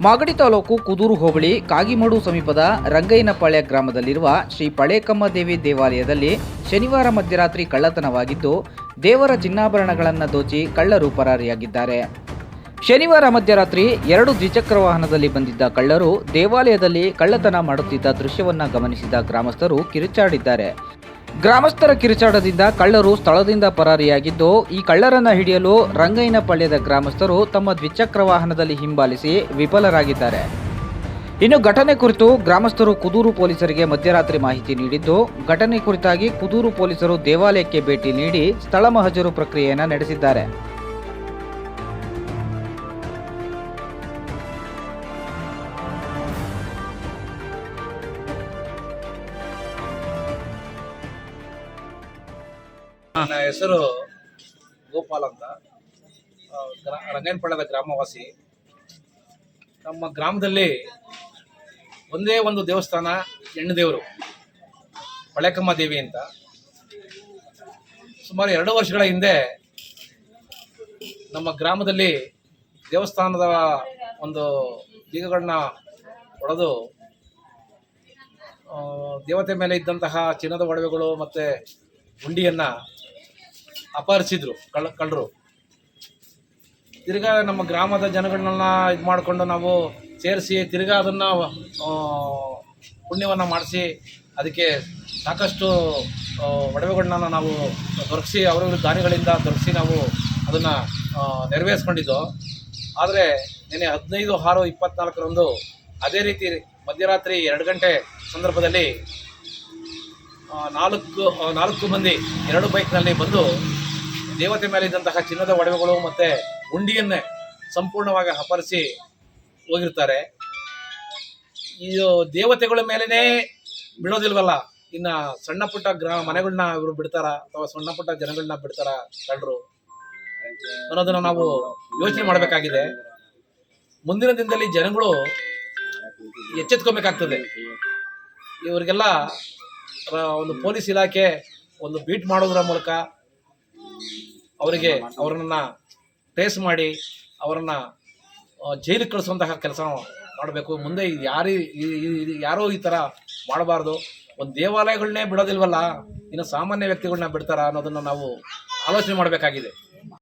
ಮಾಗಡಿ ತಾಲೂಕು ಕುದೂರು ಹೋಬಳಿ ಕಾಗಿಮಡು ಸಮೀಪದ ರಂಗಯ್ಯನಪಾಳ್ಯ ಗ್ರಾಮದಲ್ಲಿರುವ ಶ್ರೀ ಪಳೇಕಮ್ಮ ದೇವಿ ದೇವಾಲಯದಲ್ಲಿ ಶನಿವಾರ ಮಧ್ಯರಾತ್ರಿ ಕಳ್ಳತನವಾಗಿದ್ದು, ದೇವರ ಚಿನ್ನಾಭರಣಗಳನ್ನು ದೋಚಿ ಕಳ್ಳರು ಪರಾರಿಯಾಗಿದ್ದಾರೆ. ಶನಿವಾರ ಮಧ್ಯರಾತ್ರಿ ಎರಡು ದ್ವಿಚಕ್ರ ವಾಹನದಲ್ಲಿ ಬಂದಿದ್ದ ಕಳ್ಳರು ದೇವಾಲಯದಲ್ಲಿ ಕಳ್ಳತನ ಮಾಡುತ್ತಿದ್ದ ದೃಶ್ಯವನ್ನು ಗಮನಿಸಿದ ಗ್ರಾಮಸ್ಥರು ಕಿರುಚಾಡಿದ್ದಾರೆ. ಗ್ರಾಮಸ್ಥರ ಕಿರುಚಾಟದಿಂದ ಕಳ್ಳರು ಸ್ಥಳದಿಂದ ಪರಾರಿಯಾಗಿದ್ದು, ಈ ಕಳ್ಳರನ್ನ ಹಿಡಿಯಲು ರಂಗಯ್ಯನಪಾಳ್ಯದ ಗ್ರಾಮಸ್ಥರು ತಮ್ಮ ದ್ವಿಚಕ್ರ ವಾಹನದಲ್ಲಿ ಹಿಂಬಾಲಿಸಿ ವಿಫಲರಾಗಿದ್ದಾರೆ. ಇನ್ನು ಘಟನೆ ಕುರಿತು ಗ್ರಾಮಸ್ಥರು ಕುದೂರು ಪೊಲೀಸರಿಗೆ ಮಧ್ಯರಾತ್ರಿ ಮಾಹಿತಿ ನೀಡಿದ್ದು, ಘಟನೆ ಕುರಿತಾಗಿ ಕುದೂರು ಪೊಲೀಸರು ದೇವಾಲಯಕ್ಕೆ ಭೇಟಿ ನೀಡಿ ಸ್ಥಳ ಮಹಜರು ಪ್ರಕ್ರಿಯೆಯನ್ನು ನಡೆಸಿದ್ದಾರೆ. ನನ್ನ ಹೆಸರು ಗೋಪಾಲ್ ಅಂತ. ರಂಗನಪಳ್ಳದ ಗ್ರಾಮವಾಸಿ. ನಮ್ಮ ಗ್ರಾಮದಲ್ಲಿ ಒಂದೇ ಒಂದು ದೇವಸ್ಥಾನ ಹೆಣ್ಣು ದೇವರು. ಹೊಳೆಕಮ್ಮ ದೇವಿ ಅಂತ. ಸುಮಾರು ಎರಡು ವರ್ಷಗಳ ಹಿಂದೆ ನಮ್ಮ ಗ್ರಾಮದಲ್ಲಿ ದೇವಸ್ಥಾನದ ಒಂದು ಬೀಗಗಳನ್ನ ಹೊಡೆದು ದೇವತೆ ಮೇಲೆ ಇದ್ದಂತಹ ಚಿನ್ನದ ಒಡವೆಗಳು ಮತ್ತು ಹುಂಡಿಯನ್ನು ಅಪಹರಿಸಿದ್ರು ಕಳ್ ಕಳ್ಳರು. ತಿರ್ಗಾ ನಮ್ಮ ಗ್ರಾಮದ ಜನಗಳನ್ನ ಇದು ಮಾಡಿಕೊಂಡು ನಾವು ಸೇರಿಸಿ, ತಿರ್ಗಾ ಅದನ್ನು ಪುಣ್ಯವನ್ನು ಮಾಡಿಸಿ, ಅದಕ್ಕೆ ಸಾಕಷ್ಟು ಒಡವೆಗಳನ್ನ ನಾವು ದೊರಕಿಸಿ ಅವರವ್ರ ದಾನಿಗಳಿಂದ ದೊರಕಿಸಿ ನಾವು ಅದನ್ನು ನೆರವೇರಿಸ್ಕೊಂಡಿದ್ದು. ಆದರೆ ನಿನ್ನೆ ಹದಿನೈದು ಆರು ಇಪ್ಪತ್ನಾಲ್ಕರಂದು ಅದೇ ರೀತಿ ಮಧ್ಯರಾತ್ರಿ ಎರಡು ಗಂಟೆ ಸಂದರ್ಭದಲ್ಲಿ ನಾಲ್ಕು ನಾಲ್ಕು ಮಂದಿ ಎರಡು ಬೈಕ್ನಲ್ಲಿ ಬಂದು ದೇವತೆ ಮೇಲೆ ಇದ್ದಂತಹ ಚಿನ್ನದ ಒಡವೆಗಳು ಮತ್ತು ಉಂಡಿಯನ್ನೇ ಸಂಪೂರ್ಣವಾಗಿ ಅಪರಿಸಿ ಹೋಗಿರ್ತಾರೆ. ಇದು ದೇವತೆಗಳ ಮೇಲೇ ಬಿಡೋದಿಲ್ವಲ್ಲ ಇನ್ನು ಸಣ್ಣ ಪುಟ್ಟ ಗ್ರಾ ಮನೆಗಳನ್ನ ಇವರು ಬಿಡ್ತಾರ? ಅಥವಾ ಸಣ್ಣ ಪುಟ್ಟ ಜನಗಳನ್ನ ಬಿಡ್ತಾರ ಕಳ್ಳರು ಅನ್ನೋದನ್ನ ನಾವು ಯೋಚನೆ ಮಾಡಬೇಕಾಗಿದೆ. ಮುಂದಿನ ದಿನದಲ್ಲಿ ಜನಗಳು ಎಚ್ಚೆತ್ಕೊಬೇಕಾಗ್ತದೆ. ಇವರಿಗೆಲ್ಲ ಒಂದು ಪೊಲೀಸ್ ಇಲಾಖೆ ಒಂದು ಬೀಟ್ ಮಾಡೋದ್ರ ಮೂಲಕ ಅವರಿಗೆ ಅವರನ್ನ ಟ್ರೇಸ್ ಮಾಡಿ ಅವರನ್ನು ಜೈಲಿಗೆ ಕಳಿಸುವಂತಹ ಕೆಲಸ ಮಾಡಬೇಕು. ಮುಂದೆ ಯಾರು ಯಾರೋ ಈ ಥರ ಮಾಡಬಾರ್ದು. ಒಂದು ದೇವಾಲಯಗಳನ್ನೇ ಬಿಡೋದಿಲ್ವಲ್ಲ, ಇನ್ನು ಸಾಮಾನ್ಯ ವ್ಯಕ್ತಿಗಳನ್ನ ಬಿಡ್ತಾರ ಅನ್ನೋದನ್ನು ನಾವು ಆಲೋಚನೆ ಮಾಡಬೇಕಾಗಿದೆ.